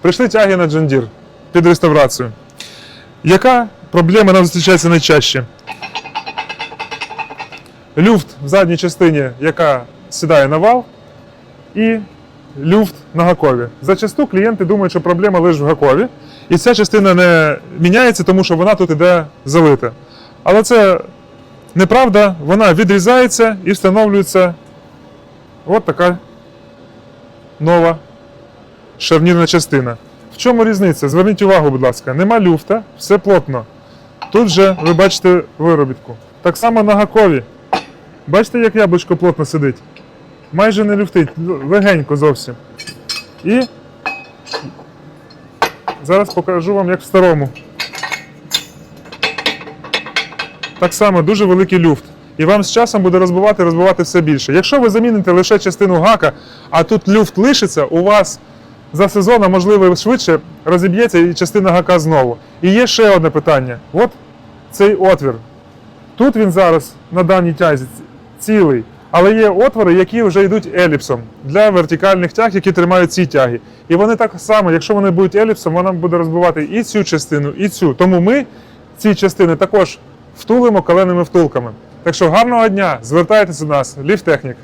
Прийшли тяги на джандір під реставрацію. Яка проблема нам зустрічається найчаще? Люфт в задній частині, яка сідає на вал, і люфт на гакові. Зачасту клієнти думають, що проблема лише в гакові, і ця частина не міняється, тому що вона тут іде залита. Але це неправда, вона відрізається і встановлюється от така нова шарнірна частина. В чому різниця? Зверніть увагу, будь ласка, нема люфта, все плотно. Тут же ви бачите виробітку. Так само на гакові. Бачите, як яблучко плотно сидить? Майже не люфтить, легенько зовсім. І зараз покажу вам, як в старому. Так само дуже великий люфт. І вам з часом буде розбивати, розбивати все більше. Якщо ви заміните лише частину гака, а тут люфт лишиться, у вас за сезон, а можливо швидше, розіб'ється і частина гака знову. І є ще одне питання. От цей отвір. Тут він зараз на даній тязі цілий, але є отвори, які вже йдуть еліпсом для вертикальних тяг, які тримають ці тяги. І вони так само, якщо вони будуть еліпсом, вона буде розбивати і цю частину, і цю. Тому ми ці частини також втулимо коленими втулками. Так що гарного дня, звертайтеся до нас, ліфтехнік.